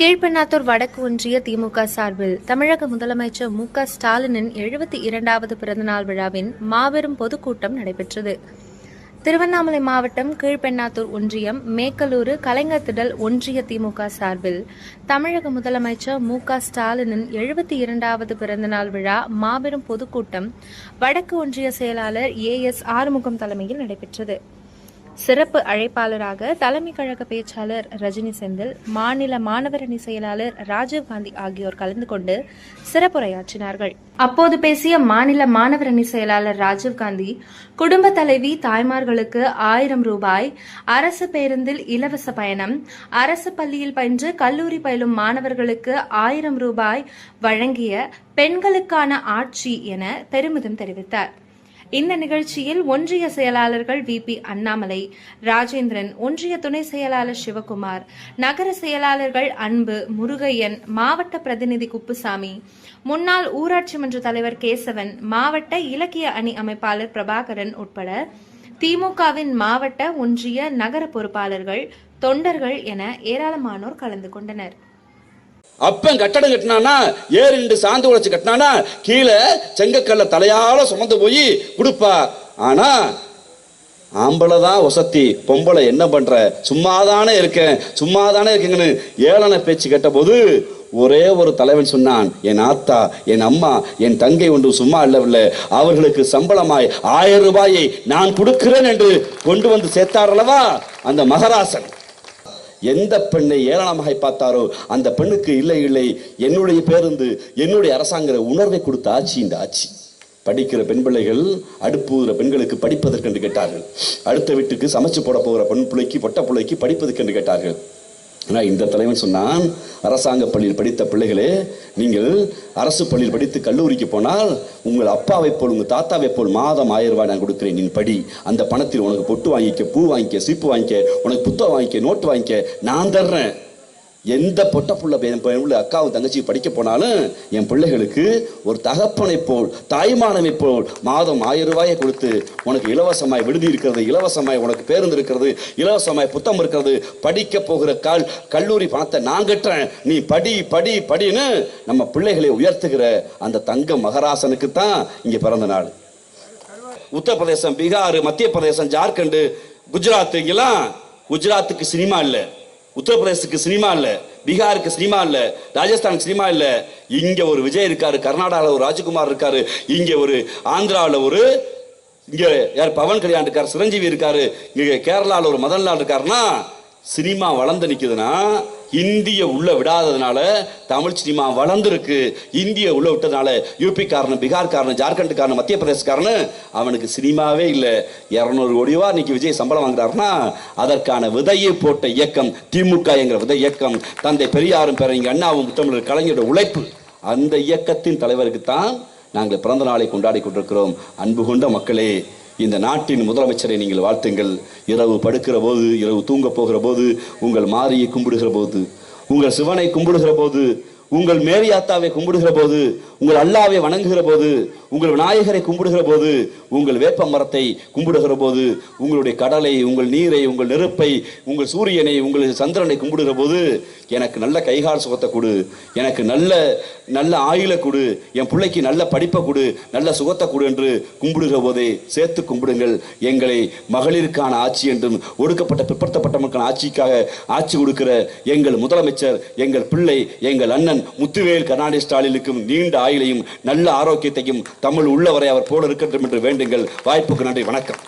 கீழ்பெண்ணாத்தூர் வடக்கு ஒன்றிய திமுக சார்பில் தமிழக முதலமைச்சர் மு க ஸ்டாலினின் எழுபத்தி இரண்டாவது பிறந்தநாள் விழாவின் மாபெரும் பொதுக்கூட்டம் நடைபெற்றது. திருவண்ணாமலை மாவட்டம் கீழ்பெண்ணாத்தூர் ஒன்றியம் மேக்கலூரு கலைஞர் திடல் ஒன்றிய திமுக சார்பில் தமிழக முதலமைச்சர் மு க ஸ்டாலினின் எழுபத்தி இரண்டாவது பிறந்தநாள் விழா மாபெரும் பொதுக்கூட்டம் வடக்கு ஒன்றிய செயலாளர் ஏ எஸ் ஆறுமுகம் தலைமையில் நடைபெற்றது. சிறப்பு அழைப்பாளராக தலைமை கழக பேச்சாளர் ரஜினி செந்தில் மாநில மாணவரணி செயலாளர் ராஜீவ்காந்தி ஆகியோர் கலந்து கொண்டு சிறப்புரையாற்றினார்கள். அப்போது பேசிய மாநில மாணவரணி செயலாளர் ராஜீவ்காந்தி குடும்ப தலைவி தாய்மார்களுக்கு ஆயிரம் ரூபாய் அரசு பேருந்தில் இலவச பயணம் அரசு பள்ளியில் பயின்று கல்லூரி பயிலும் மாணவர்களுக்கு ஆயிரம் ரூபாய் வழங்கிய பெண்களுக்கான ஆட்சி என பெருமிதம் தெரிவித்தார். இந்த நிகழ்ச்சியில் ஒன்றிய செயலாளர்கள் வி பி அண்ணாமலை ராஜேந்திரன் ஒன்றிய துணை செயலாளர் சிவகுமார் நகர செயலாளர்கள் அன்பு முருகையன் மாவட்ட பிரதிநிதி குப்புசாமி முன்னாள் ஊராட்சி மன்ற தலைவர் கேசவன் மாவட்ட இலக்கிய அணி அமைப்பாளர் பிரபாகரன் உட்பட திமுகவின் மாவட்ட ஒன்றிய நகர பொறுப்பாளர்கள் தொண்டர்கள் என ஏராளமானோர் கலந்து கொண்டனர். அப்பன் கட்டடம் கட்டினானா ஏறு நின்று சாந்து உழைச்சு கட்டினானா கீழே செங்கக்கல்ல தலையால சுமந்து போய் கொடுப்பா. ஆனா ஆம்பளை தான் வசத்தி பொம்பளை என்ன பண்ற? சும்மாதானே இருக்கேன் சும்மாதானே இருக்கேங்கன்னு ஏளன பேச்சு கேட்டபோது ஒரே ஒரு தலைவன் சொன்னான் என் ஆத்தா என் அம்மா என் தங்கை ஒன்று சும்மா இல்லவில்லை. அவர்களுக்கு சம்பளமாய் ஆயிரம் ரூபாயை நான் கொடுக்கிறேன் என்று கொண்டு வந்து சேர்த்தாரல்லவா அந்த மகராசன். எந்த பெண்ணை ஏளனமாக பார்த்தாரோ அந்த பெண்ணுக்கு இல்லை இல்லை. என்னுடைய பேருந்து என்னுடைய அரசாங்கிற உணர்வை கொடுத்த ஆட்சி இந்த ஆட்சி. படிக்கிற பெண் பிள்ளைகள் அடுப்புகிற பெண்களுக்கு படிப்பதற்கென்று கேட்டார்கள். அடுத்த வீட்டுக்கு சமைச்சு போட போகிற பெண் பிள்ளைக்கு பொட்ட பிள்ளைக்கு படிப்பதற்கென்று கேட்டார்கள். ஆனால் இந்த தலைவன் சொன்னான் அரசாங்க பள்ளியில் படித்த பிள்ளைகளே நீங்கள் அரசு பள்ளியில் படித்து கல்லூரிக்கு போனால் உங்கள் அப்பாவை போல் உங்கள் தாத்தாவை போல் மாதம் ஆயிரம் ரூபாய் நான் கொடுக்குறேன். நீ படி. அந்த பணத்தில் உனக்கு பொட்டு வாங்கிக்க பூ வாங்கிக்க சீப்பு வாங்கிக்க உனக்கு புத்தகம் வாங்கிக்க நோட்டு வாங்கிக்க நான் தர்றேன். எந்த பொட்ட புள்ள என் உள்ள அக்காவும் தங்கச்சி படிக்க போனாலும் என் பிள்ளைகளுக்கு ஒரு தகப்பனை போல் தாய்மானமை போல் மாதம் ஆயிரம் ரூபாயை கொடுத்து உனக்கு இலவசமாய் விடுதி இருக்கிறது இலவசமாய் உனக்கு பேருந்து இருக்கிறது இலவசமாய் புத்தம் இருக்கிறது படிக்க போகிற கால் கல்லூரி பணத்தை நான் கட்டுறேன். நீ படி படி படின்னு நம்ம பிள்ளைகளை உயர்த்துகிற அந்த தங்க மகராசனுக்கு தான் இங்கே பிறந்த நாள். உத்தரப்பிரதேசம் பீகார் மத்திய பிரதேசம் ஜார்க்கண்டு குஜராத் இங்கெல்லாம் குஜராத்துக்கு சினிமா இல்லை. உத்தரப்பிரதேசத்துக்கு சினிமா இல்லை பீகாருக்கு சினிமா இல்லை ராஜஸ்தானுக்கு சினிமா இல்லை. இங்கே ஒரு விஜய் இருக்காரு கர்நாடகாவில் ஒரு ராஜ்குமார் இருக்காரு இங்கே ஒரு ஆந்திராவில் ஒரு இங்கே யார்? பவன் கல்யாண் இருக்கார் சிரஞ்சீவி இருக்காரு இங்கே கேரளாவில் ஒரு மதன்லால் இருக்காருன்னா சினிமா வளர்ந்து நிற்கிதுன்னா இந்திய உள்ள விடாததுனால தமிழ் சினிமா வளர்ந்துருக்கு. இந்திய உள்ள விட்டதுனால யூபி காரன் பீகார் ஜார்க்கண்ட் மத்திய பிரதேசக்காரன் அவனுக்கு சினிமாவே இல்லை. இரநூறு கோடிவா இன்னைக்கு விஜய் சம்பளம் வாங்குறாருன்னா அதற்கான விதையை போட்ட இயக்கம் திமுக என்கிற விதை இயக்கம் தந்தை பெரியாரும் பேரறிஞர் அண்ணாவும் தமிழர் கலைஞரோட உழைப்பு. அந்த இயக்கத்தின் தலைவருக்கு தான் நாங்கள் பிறந்த நாளை கொண்டாடி கொண்டிருக்கிறோம். அன்பு கொண்ட மக்களே இந்த நாட்டின் முதலமைச்சரை நீங்கள் வாழ்த்துங்கள். இரவு படுக்கிற போது இரவு தூங்க போகிற போது உங்கள் மாரியை கும்பிடுகிற போது உங்கள் சிவனை கும்பிடுகிற போது உங்கள் மேரியாத்தாவை கும்பிடுகிற போது உங்கள் அல்லாவை வணங்குகிற போது உங்கள் விநாயகரை கும்பிடுகிற போது உங்கள் வேப்ப மரத்தை கும்பிடுகிற போது உங்களுடைய கடலை உங்கள் நீரை உங்கள் நெருப்பை உங்கள் சூரியனை உங்கள் சந்திரனை கும்பிடுகிற போது எனக்கு நல்ல கைகால் சுகத்தை கொடு. எனக்கு நல்ல நல்ல ஆயுளை கொடு. என் பிள்ளைக்கு நல்ல படிப்பை கொடு. நல்ல சுகத்தை கொடு என்று கும்பிடுகிற போதே சேர்த்து கும்பிடுங்கள். எங்களை மகளிருக்கான ஆட்சி என்றும் ஒடுக்கப்பட்ட பிற்படுத்தப்பட்ட மக்கள் ஆட்சிக்காக ஆட்சி கொடுக்கிற எங்கள் முதலமைச்சர் எங்கள் பிள்ளை எங்கள் அண்ணன் அண்ணன் முத்துவேல் கருணாநிதி ஸ்டாலினுக்கும் நீண்ட ஆயுளையும் நல்ல ஆரோக்கியத்தையும் தமிழ் உள்ளவரை அவர் போல இருக்கட்டும் என்று வேண்டுங்கள். வாய்ப்புக்கு நன்றி வணக்கம்.